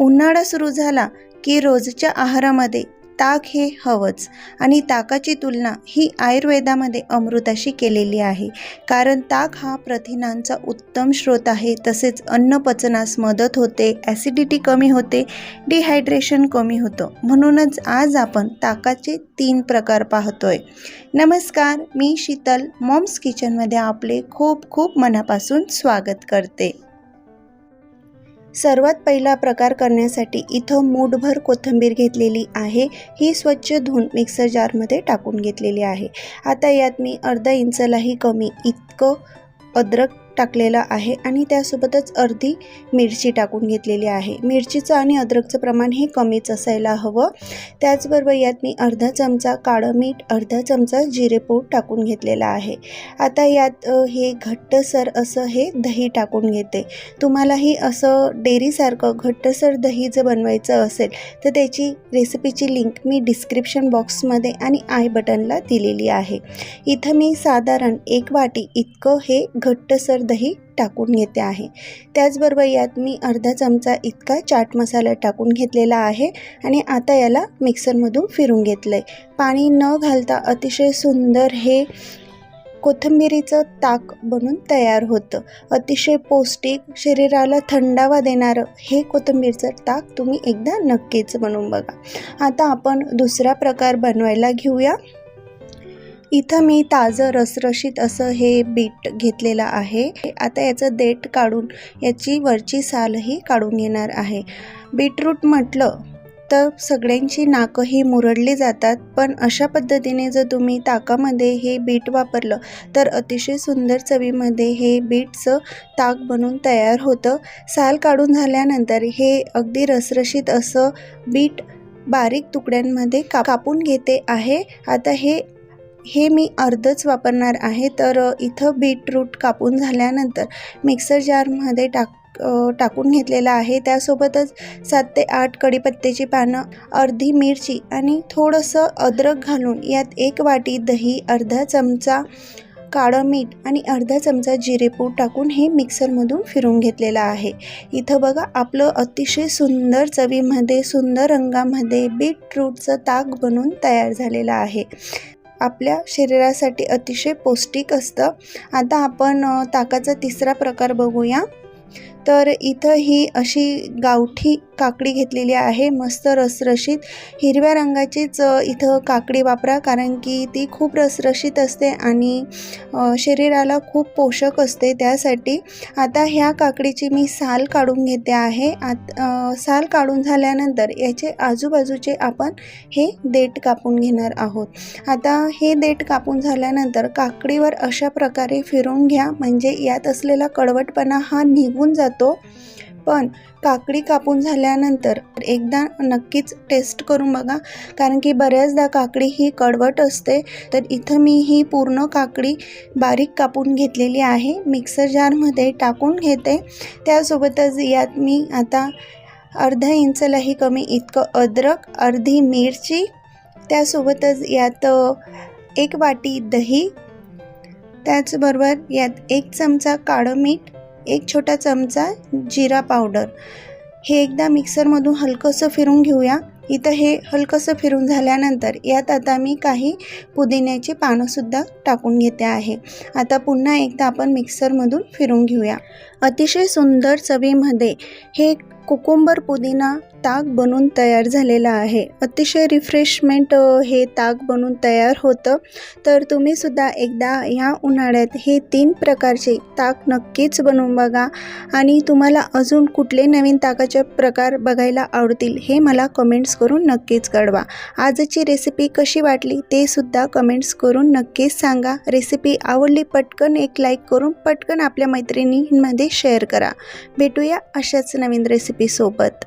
उन्हाळा सुरू झाला की रोजच्या आहारामध्ये ताक हे हवंच आणि ताकाची तुलना ही आयुर्वेदामध्ये अमृताशी केलेली आहे. कारण ताक हा प्रथिनांचा उत्तम स्रोत आहे. तसेच अन्न पचनास मदत होते ॲसिडिटी कमी होते डिहायड्रेशन कमी होतं. म्हणूनच आज आपण ताकाचे तीन प्रकार पाहतोय. नमस्कार मी शीतल मॉम्स किचनमध्ये आपले खूप खूप मनापासून स्वागत करते. सर्वात पहिला प्रकार करण्यासाठी इथं मूठभर कोथिंबीर घेतलेली आहे. ही स्वच्छ धुवून मिक्सर जारमध्ये टाकून घेतलेली आहे. आता यात मी अर्धा इंचलाही कमी इतकं अद्रक टाकलेलं आहे आणि त्यासोबतच अर्धी मिरची टाकून घेतलेली आहे. मिरचीचं आणि अद्रकचं प्रमाण हे कमीच असायला हवं. त्याचबरोबर यात मी अर्धा चमचा काळं मीठ अर्धा चमचा जिरेपूड टाकून घेतलेला आहे. आता यात हे घट्टसर असं हे दही टाकून घेते. तुम्हालाही असं डेअरीसारखं घट्टसर दही जर बनवायचं असेल तर त्याची रेसिपीची लिंक मी डिस्क्रिप्शन बॉक्समध्ये आणि आय बटनला दिलेली आहे. इथं मी साधारण एक वाटी इतकं हे घट्टसर दही टाकून घेते आहे. त्याचबरोबर यात मी अर्धा चमचा इतका चाट मसाला टाकून घेतलेला आहे आणि आता याला मिक्सरमधून फिरून घेतलं आहे पाणी न घालता अतिशय सुंदर हे कोथिंबिरीचं ताक बनून तयार होतं. अतिशय पौष्टिक शरीराला थंडावा देणारं हे कोथिंबीरचं ताक तुम्ही एकदा नक्कीच बनवून बघा. आता आपण दुसरा प्रकार बनवायला घेऊया. इथं मी ताजं रसरशीत असं हे बीट घेतलेलं आहे. आता याचं देठ काढून याची वरची सालही काढून घेणार आहे. बीटरूट म्हटलं तर सगळ्यांची नाकं ही मुरडली जातात पण अशा पद्धतीने जर तुम्ही ताकामध्ये हे बीट वापरलं तर अतिशय सुंदर चवीमध्ये हे बीटचं ताक बनून तयार होतं. साल काढून झाल्यानंतर हे अगदी रसरशीत असं बीट बारीक तुकड्यांमध्ये का कापून घेते आहे. आता हे हे मी अर्धच वापरणार आहे. तर इथं बीटरूट कापून झाल्यानंतर मिक्सर जारमध्ये टाक टाकून घेतलेला आहे. त्यासोबतच सात ते आठ कडीपत्त्याची पानं अर्धी मिरची आणि थोडंसं अद्रक घालून यात एक वाटी दही अर्धा चमचा काळं मीठ आणि अर्धा चमचा जिरेपूड टाकून हे मिक्सरमधून फिरून घेतलेलं आहे. इथं बघा आपलं अतिशय सुंदर चवीमध्ये सुंदर रंगामध्ये बीटरूटचं ताक बनून तयार झालेलं आहे. आपल्या शरीरासाठी अतिशय पौष्टिक असतं. आता आपण ताकाचा तिसरा प्रकार बघूया. तर इथं ही अशी गावठी काकडी घेतलेली आहे. मस्त रसरशीत. हिरव्या रंगाचीच इथं काकडी वापरा. कारण की ती खूप रसरशीत असते आणि शरीराला खूप पोषक असते त्यासाठी. आता ह्या काकडीची मी साल काढून घेते आहे. आत साल काढून झाल्यानंतर याचे आजूबाजूचे आपण हे देठ कापून घेणार आहोत. आता हे देठ कापून झाल्यानंतर काकडीवर अशा प्रकारे फिरून घ्या. म्हणजे यात असलेला कडवटपणा हा निघून जातो. पण काकडी कापून झाल्यानंतर एकदा नक्कीच टेस्ट करून बघा. कारण की बऱ्याचदा काकडी ही कडवट असते. तर इथं मी ही पूर्ण काकडी बारीक कापून घेतलेली आहे. मिक्सर जारमध्ये टाकून घेते. त्यासोबतच यात मी आता अर्धा इंचलाही कमी इतकं अद्रक अर्धी मिरची त्यासोबतच यात एक वाटी दही त्याचबरोबर यात एक चमचा काळं मीठ एक छोटा चमचा जिरा पावडर. हे एकदा मिक्सरमधून हलकंसं फिरून घेऊया. इथं हे हलकंसं फिरून झाल्यानंतर यात आता मी काही पुदिन्याची पानंसुद्धा टाकून घेते आहे. आता पुन्हा एकदा आपण मिक्सरमधून फिरून घेऊया. अतिशय सुंदर चवीमध्ये हे कुकुंबर पुदिना ताक बनून तयार झालेला आहे. अतिशय रिफ्रेशमेंट हे ताक बनून तयार होतं. तर तुम्हीसुद्धा एकदा ह्या उन्हाळ्यात हे तीन प्रकारचे ताक नक्कीच बनवून बघा. आणि तुम्हाला अजून कुठले नवीन ताकाचे प्रकार बघायला आवडतील हे मला कमेंट्स करून नक्कीच कळवा. आजची रेसिपी कशी वाटली ते सुद्धा कमेंट्स करून नक्कीच सांगा. रेसिपी आवडली पटकन एक लाईक करून पटकन आपल्या मैत्रिणींमध्ये शेअर करा. भेटूया अशाच नवीन रेसिपीसोबत